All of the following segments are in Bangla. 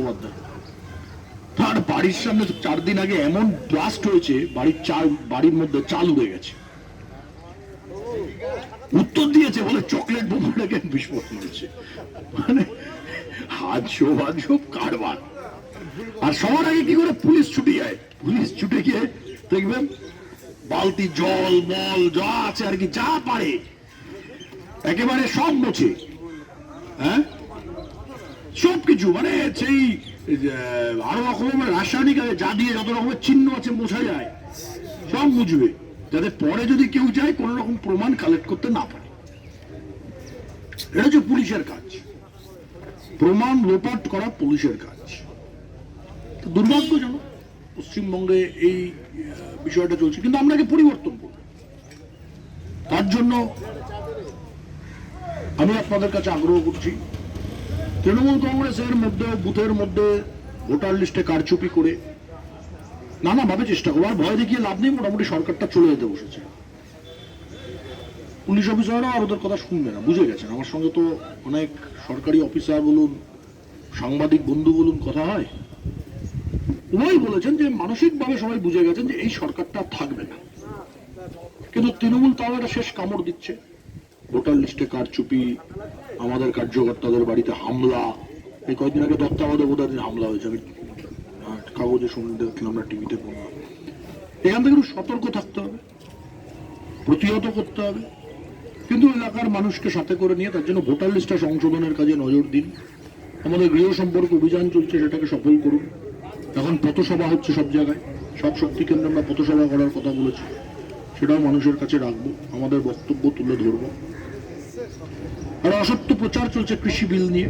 মুখোপাধ্যায় তার বাড়ির সামনে চার দিন আগে এমন ব্লাস্ট হয়েছে, বাড়ির চাল, বাড়ির মধ্যে চাল উড়ে গেছে। উত্তর দিয়েছে বলে চকলেট বোমাটাকে বিস্ফোরণ হয়েছে মানে কারবার। আর সবার আগে কি করে পুলিশ ছুটে যায়? পুলিশ ছুটে গিয়ে দেখবেন, বালতি, জল বল যা আছে আর কি, যা পারে, একেবারে সব মোছে। হ্যাঁ? সব কিছু মানে সেই আরও রকমের রাসায়নিক আছে যা দিয়ে যত রকমের চিহ্ন আছে মোছা যায়, সব মুছবে যাতে পরে যদি কেউ যায়, কোন রকম প্রমাণ কালেক্ট করতে না পারে। এটা হচ্ছে পুলিশের কাজ। প্রমাণ লোপাট করা পুলিশের কাজ। দুর্ভাগ্যজনক, পশ্চিমবঙ্গে এই বিষয়টা চলছে। কিন্তু আমরা পরিবর্তন করব। তার জন্য আমি আপনাদের কাছে আগ্রহ করছি। তৃণমূল কংগ্রেসের মধ্যে, বুথের মধ্যে ভোটার লিস্টে কারচুপি করে নানাভাবে চেষ্টা করব। আর ভয় দেখিয়ে লাভ নেই, মোটামুটি সরকারটা চলে যেতে বসেছে। পুলিশ অফিসাররা আর ওদের কথা শুনবে না, বুঝে গেছেন। আমার সঙ্গে তো অনেক সরকারি অফিসার বলুন, সাংবাদিক বন্ধু বলুন কথা হয়। উভয় বলেছেন যে মানসিকভাবে সবাই বুঝে গেছেন যে এই সরকারটা থাকবে না। কিন্তু তৃণমূল তাও একটা শেষ কামড় দিচ্ছে। ভোটার লিস্টে কারচুপি, আমাদের কার্যকর্তাদের বাড়িতে হামলা। এই কয়েকদিন আগে দত্তাবাদে বোধহয় হামলা হয়েছে। আমি কাগজে শুনে দেখলাম না টিভিতে পড়লাম এখান থেকে সতর্ক থাকতে হবে, প্রতিহত করতে হবে। কিন্তু এলাকার মানুষকে সাথে করে নিয়ে তার জন্য ভোটার লিস্টটা সংশোধনের কাজে নজর দিন। আমাদের গৃহ সম্পর্ক অভিযান চলছে, সেটাকে সফল করুন। এখন পথসভা হচ্ছে সব জায়গায়। সব শক্তি কেন্দ্রে আমরা পথসভা করার কথা বলেছি। সেটাও মানুষের কাছে রাখব, আমাদের বক্তব্য তুলে ধরবো। আর অসত্য প্রচার চলছে কৃষি বিল নিয়ে।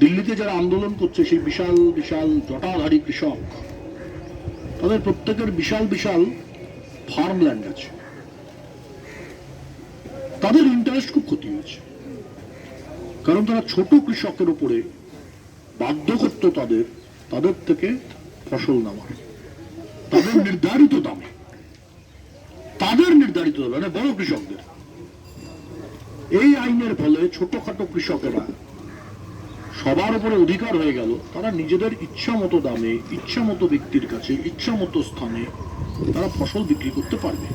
দিল্লিতে যারা আন্দোলন করছে, সেই বিশাল বিশাল, জটাধারী কৃষক, তাদের প্রত্যেকের বিশাল বিশাল ফার্মল্যান্ড আছে। তাদের ইন্টারেস্ট খুব ক্ষতি হয়েছে। কারণ তারা ছোট কৃষকের উপরে বাধ্য করত তাদের তাদের থেকে ফসল নেওয়ার তাদের নির্ধারিত দামে। তাদের নির্ধারিত দামে মানে বড় কৃষকদের। এই আইনের ফলে ছোটখাটো কৃষকেরা সবার উপরে অধিকার হয়ে গেল। তারা নিজেদের ইচ্ছা মতো দামে ইচ্ছা মতো ব্যক্তির কাছে ইচ্ছা মতো স্থানে তারা ফসল বিক্রি করতে পারবে।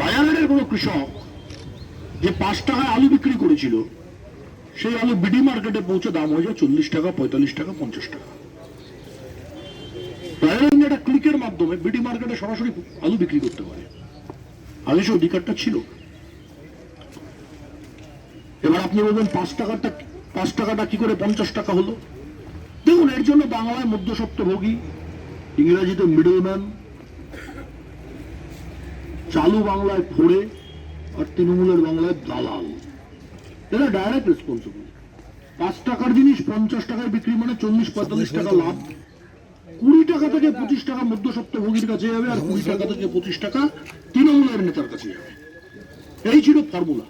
রায়ানের কোনো কৃষক যে পাঁচ টাকায় আলু বিক্রি করেছিল, সেই আলু বিডি মার্কেটে পৌঁছে দাম হয়ে যায় চল্লিশ টাকা, পঁয়তাল্লিশ টাকা, পঞ্চাশ টাকা। রায়ান একটা মাধ্যমে বিডি মার্কেটে সরাসরি আলু বিক্রি করতে পারে। আগে সে অধিকারটা ছিল। এবার আপনি বলবেন, পাঁচ টাকাটা পাঁচ টাকাটা কি করে পঞ্চাশ টাকা হলো? দেখুন, এর জন্য বাংলায় মধ্যস্বত্বভোগী ইংরেজিতে মিডলম্যান চালু বাংলায় ফোড়ে আর তৃণমূলের বাংলায় দালাল। এরা ডাইরেক্ট রেসপন্সিবল পাঁচ টাকার জিনিস পঞ্চাশ টাকায় বিক্রি মানে চল্লিশ, পঁয়তাল্লিশ টাকা লাভ। কুড়ি টাকা থেকে পঁচিশ টাকা মধ্যস্বত্বভোগীর কাছে যাবে আর কুড়ি টাকা থেকে পঁচিশ টাকা তৃণমূলের নেতার কাছে যাবে। এই ছিল ফর্মুলা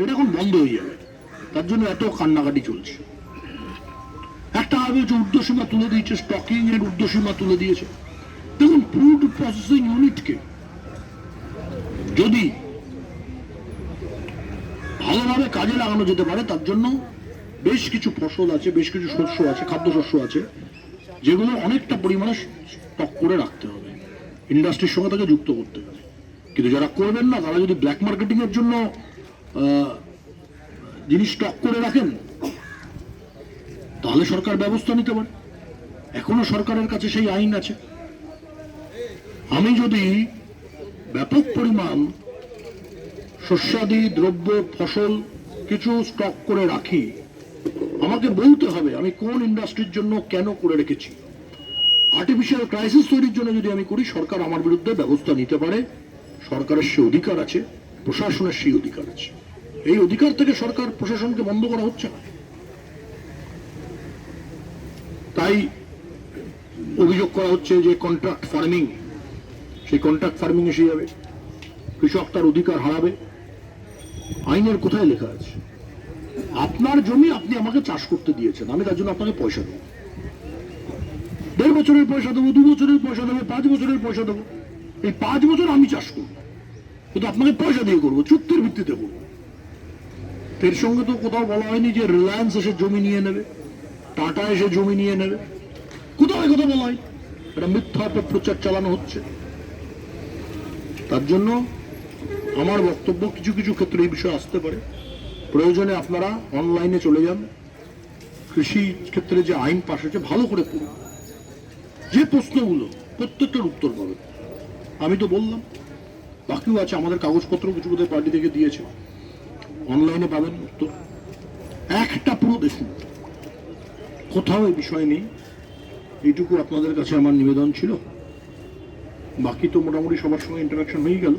এটা এখন বন্ধ হয়ে যাবে। তার জন্য এত কান্নাকাটি চলছে। একটা আগে যে ঊর্ধ্বসীমা তুলে দিয়েছে স্টকিং এর ঊর্ধ্বসীমা তুলে দিয়েছে। দেখুন ফুড প্রসেসিং ইউনিটকে যদি ভালোভাবে কাজে লাগানো যেতে পারে, তার জন্য বেশ কিছু ফসল আছে, বেশ কিছু শস্য আছে, খাদ্যশস্য আছে। যেগুলো অনেকটা পরিমাণে স্টক করে রাখতে হবে। ইন্ডাস্ট্রির সঙ্গে তাকে যুক্ত করতে হবে। কিন্তু যারা করবেন না, তারা যদি ব্ল্যাক মার্কেটিং এর জন্য জিনিস স্টক করে রাখেন, তাহলে সরকার ব্যবস্থা নিতে পারে। এখনও সরকারের কাছে সেই আইন আছে। আমি যদি ব্যাপক পরিমাণ শস্যাদি, দ্রব্য, ফসল কিছু স্টক করে রাখি, আমাকে বলতে হবে আমি কোন ইন্ডাস্ট্রির জন্য কেন করে রেখেছি। আর্টিফিশিয়াল ক্রাইসিস তৈরির জন্য যদি আমি করি, সরকার আমার বিরুদ্ধে ব্যবস্থা নিতে পারে। সরকারের সে অধিকার আছে, প্রশাসনের সেই অধিকার আছে। এই অধিকার থেকে সরকার প্রশাসনকে বন্ধ করা হচ্ছে না। তাই অভিযোগ করা হচ্ছে যে কন্ট্রাক্ট ফার্মিং সেই কন্ট্রাক্ট ফার্মিং এসে যাবে। কৃষক তার অধিকার হারাবে। আইনের কোথায় লেখা আছে? আপনার জমি আপনি আমাকে চাষ করতে দিয়েছেন, আমি তার জন্য আপনাকে পয়সা দেবো। বছরের পয়সা দেবো, দু বছরের পয়সা দেবো, পাঁচ বছরের পয়সা দেবো। এই পাঁচ বছর আমি চাষ করব। কিন্তু আপনাকে পয়সা দিয়ে করব, চুক্তির ভিত্তিতে করব। এর সঙ্গে তো কোথাও বলা হয়নি যে রিলায়েন্স এসে জমি নিয়ে নেবে টাটা এসে জমি নিয়ে নেবে। কোথাও কথা বলা হয় এটা মিথ্যা প্রচার চালানো হচ্ছে। তার জন্য আমার বক্তব্য কিছু কিছু ক্ষেত্রে এই বিষয়ে আসতে পারে। প্রয়োজনে আপনারা অনলাইনে চলে যান। কৃষি ক্ষেত্রে যে আইন পাশ হয়েছে ভালো করে পড়ুন। যে প্রশ্নগুলো প্রত্যেকটার উত্তর পাবেন আমি তো বললাম, বাকিও আছে, আমাদের কাগজপত্র কিছু কোথায় পার্টি থেকে দিয়েছে। অনলাইনে পাবেন উত্তর। একটা পুরো দেখুন। কোথাও এই বিষয় নেই। এইটুকু আপনাদের কাছে আমার নিবেদন ছিল। বাকি তো মোটামুটি সবার সঙ্গে ইন্টারাকশন হয়ে গেল।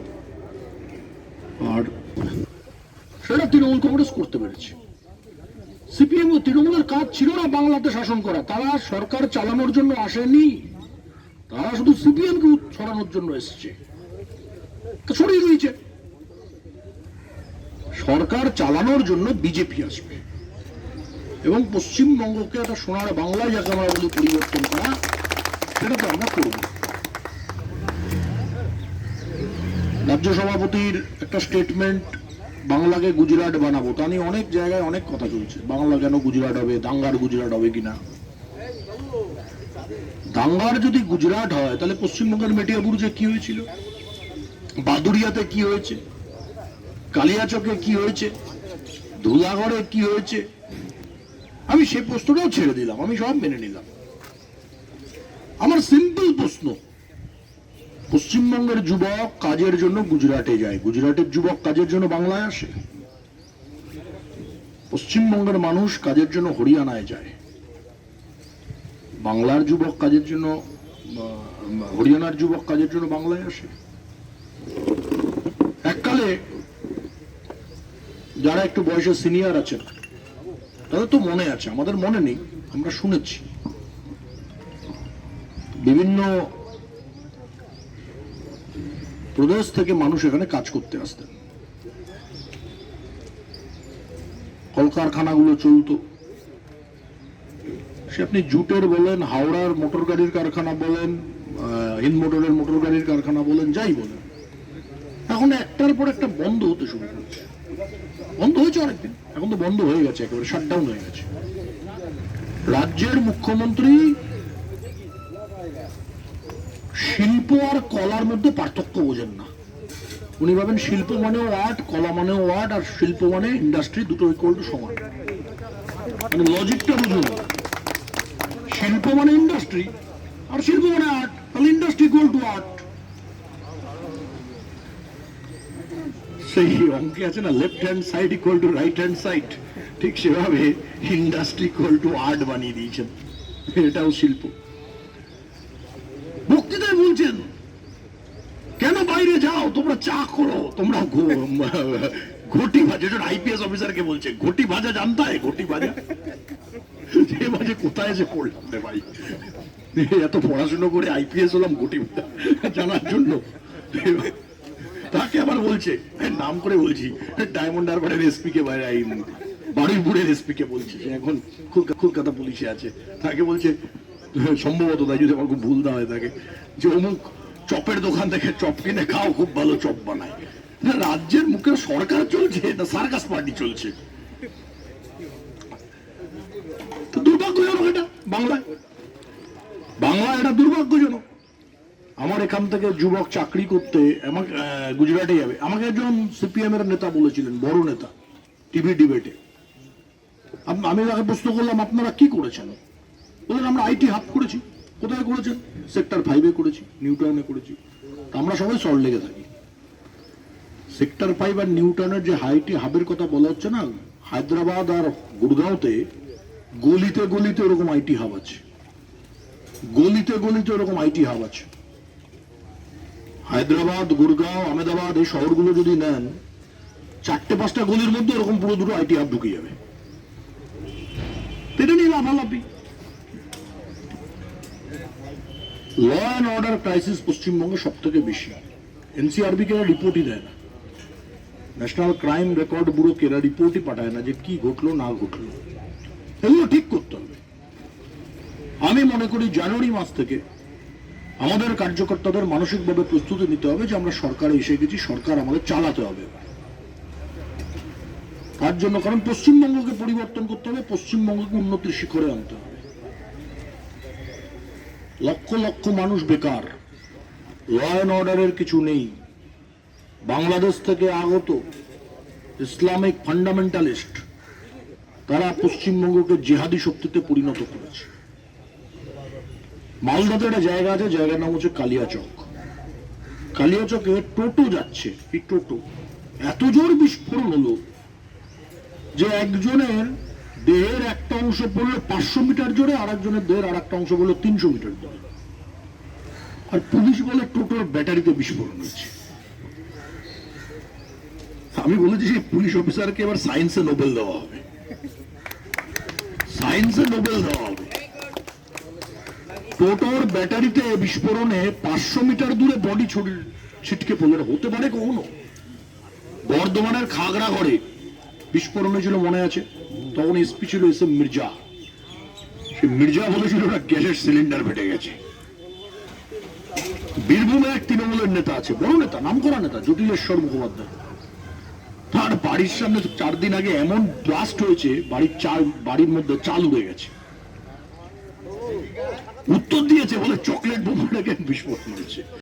আর সেটা তৃণমূল কংগ্রেস করতে পেরেছে। সিপিএম ও তৃণমূলের কাজ ছিল না বাংলাতে শাসন করা। তারা সরকার চালানোর জন্য আসেনি তারা শুধু সিপিএম কে ছড়ানোর জন্য এসেছে। ছড়িয়ে দিয়েছে। সরকার চালানোর জন্য বিজেপি আসবে। এবং পশ্চিমবঙ্গকে একটা সোনার বাংলায় যাকে আমরা বলি পরিবর্তন করা, সেটা তো আমরা করব। রাজ্য সভাপতির একটা স্টেটমেন্ট বাংলাকে গুজরাট বানাবো। তা নিয়ে অনেক জায়গায় অনেক কথা চলছে। বাংলা কেন গুজরাট হবে? দাঙ্গার গুজরাট হবে কিনা? দাঙ্গার যদি গুজরাট হয়, তাহলে পশ্চিমবঙ্গের মেটিয়াবুরুজে কি হয়েছিল? বাদুরিয়াতে কি হয়েছে? কালিয়াচকে কি হয়েছে? ধুলাগড়ে কি হয়েছে? আমি সেই প্রশ্নটাও ছেড়ে দিলাম। আমি সব মেনে নিলাম। আমার সিম্পল প্রশ্ন পশ্চিমবঙ্গের যুবক কাজের জন্য গুজরাটে যায়। গুজরাটের যুবক কাজের জন্য বাংলায় আসে। পশ্চিমবঙ্গের মানুষ কাজের জন্য হরিয়ানায় যায়। বাংলার যুবক কাজের জন্য হরিয়ানার যুবক কাজের জন্য বাংলায় আসে। এককালে যারা একটু বয়সে সিনিয়র আছেন, তাদের তো মনে আছে, আমাদের মনে নেই, আমরা শুনেছি। বিভিন্ন প্রদেশ থেকে মানুষ এখানে কাজ করতে আসতেন। কলকারখানাগুলো চলতো। সে আপনি জুটের বলেন, হাওড়ার মোটর গাড়ির কারখানা বলেন হিন্দ মোটরের মোটর গাড়ির কারখানা বলেন, যাই বলেন। এখন একটার পর একটা বন্ধ হতে শুরু করেছে। বন্ধ হয়েছে অনেকদিন। এখন তো বন্ধ হয়ে গেছে, একেবারে শাটডাউন হয়ে গেছে। রাজ্যের মুখ্যমন্ত্রী শিল্প আর কলার মধ্যে পার্থক্য বোঝেন না। উনি ভাবেন শিল্প মানেও আর্ট কলা মানেও আর্ট আর শিল্প মানে ইন্ডাস্ট্রি দুটো ইকুয়াল টু সমান। মানে লজিকটা বুঝুন। শিল্প মানে ইন্ডাস্ট্রি আর শিল্প মানে আর্ট তাহলে ইন্ডাস্ট্রি ইকুয়াল টু আর্ট সেই অঙ্কে আছে না left hand side equal to right hand side ঠিক সেভাবে ইন্ডাস্ট্রি ইকুয়াল টু আর্ট বানিয়ে দিয়েছেন। এটাও শিল্প। বক্তৃতায় যাও তোমরা চা করো, তোমরা ঘটি ভাজা একজন আইপিএস অফিসারকে বলছে, ঘটি ভাজা জানতা ঘটি ভাজা। যে মাঝে কোথায় এসে পড়লাম রে ভাই? এত পড়াশুনো করে আইপিএস হলাম, ঘটি জানার জন্য। তাকে আবার বলছে নাম করে বলছি ডায়মন্ড হারবারের এসপি কে বাইরে আই বারুইপুরের এসপি কে বলছি এখন কলকা- কলকাতা পুলিশে আছে। তাকে বলছে, সম্ভবত তাই যদি আমার খুব ভুল না হয় থাকে। যে অমুক চপের দোকান থেকে চপ কিনে খাও, খুব ভালো চপ বানায়। রাজ্যের মুখে সরকার চলছে, না সার্কাস পার্টি চলছে? দুর্ভাগ্যজনক এটা, বাংলায়। বাংলা এটা দুর্ভাগ্যজনক। আমার এখান থেকে যুবক চাকরি করতে আমাকে গুজরাটে যাবে। আমাকে একজন সিপিএম এর নেতা বলেছিলেন, বড় নেতা, টিভি ডিবেটে। আমি তাকে প্রশ্ন করলাম, আপনারা কি করেছেন? বললেন, আমরা আইটি হাব করেছি। কোথায় করেছেন সেক্টর ফাইভে করেছি নিউ টাউনে করেছি। আমরা সবাই সল্ট লেগে থাকি। সেক্টর ফাইভ আর নিউ টাউনের যে হাইটি হাবের কথা বলা হচ্ছে না, হায়দ্রাবাদ আর গুড়গাঁওতে গলিতে গলিতে ওরকম আইটি হাব আছে। গলিতে গলিতে ওরকম আইটি হাব আছে। হায়দ্রাবাদ গুড়গাঁও আহমেদাবাদ এই শহরগুলো যদি নেন, চারটে পাঁচটা গলির মধ্যে ওরকম পুরো দুটো আইটি হাব ঢুকে যাবে। এটা নিয়ে লাভালাভি ল অ্যান্ড অর্ডার ক্রাইসিস পশ্চিমবঙ্গে সব থেকে বেশি এনসিআরবি কে রিপোর্টই দেয় না। ন্যাশনাল ক্রাইম রেকর্ড ব্যুরো কেরা রিপোর্টই পাঠায় না যে কি ঘটলো, না ঘটলো। এগুলো ঠিক করতে হবে। আমি মনে করি জানুয়ারি মাস থেকে আমাদের কার্যকর্তাদের মানসিকভাবে প্রস্তুতি নিতে হবে যে আমরা সরকারে এসে গেছি, সরকার আমাদের চালাতে হবে। তার জন্য কারণ পশ্চিমবঙ্গকে পরিবর্তন করতে হবে, পশ্চিমবঙ্গকে উন্নতির শিখরে আনতে হবে। লক্ষ লক্ষ মানুষ বেকার। ল অ্যান্ড অর্ডারের কিছু নেই। বাংলাদেশ থেকে আগত ইসলামিক ফান্ডামেন্টালিস্ট তারা পশ্চিমবঙ্গকে জেহাদি শক্তিতে পরিণত করেছে। মালদাতে একটা জায়গা আছে, জায়গার নাম হচ্ছে কালিয়াচক কালিয়াচকে টোটো যাচ্ছে, এই টোটো। এত জোর বিস্ফোরণ হলো যে একজনের দেহের একটা অংশ পড়ল পাঁচশো মিটার জোরে আর একজনের দেহের আর একটা অংশ পড়ল তিনশো মিটার জোরে। আর পুলিশ বলে টোটোর ব্যাটারিতে বিস্ফোরণ হয়েছে। আমি বলেছি সেই পুলিশ অফিসারকে এবার সায়েন্সে নোবেল দেওয়া হবে। সায়েন্সে নোবেল দেওয়া হবে। টোটোর ব্যাটারিতে বিস্ফোরণে পাঁচশো মিটার দূরে বডি ছড়ি ছিটকে পড়ল। হতে পারে কখনো? বর্ধমানের খাগড়া ঘরে বিস্ফোরণ হয়েছিল, মনে আছে? তখন এসপি ছিল এস মির্জা। সে মির্জা বলেছিল ওটা গ্যাসের সিলিন্ডার ফেটে গেছে। বীরভূমে এক তৃণমূলের নেতা আছে, বড় নেতা নাম করা নেতা জটিলেশ্বর মুখোপাধ্যায়। তার বাড়ির সামনে চার দিন আগে এমন ব্লাস্ট হয়েছে, বাড়ির চাল, বাড়ির মধ্যে চাল উড়ে গেছে। উত্তর দিয়েছে বলে চকলেট বোমাটাকে বিস্ফোরণ হয়েছে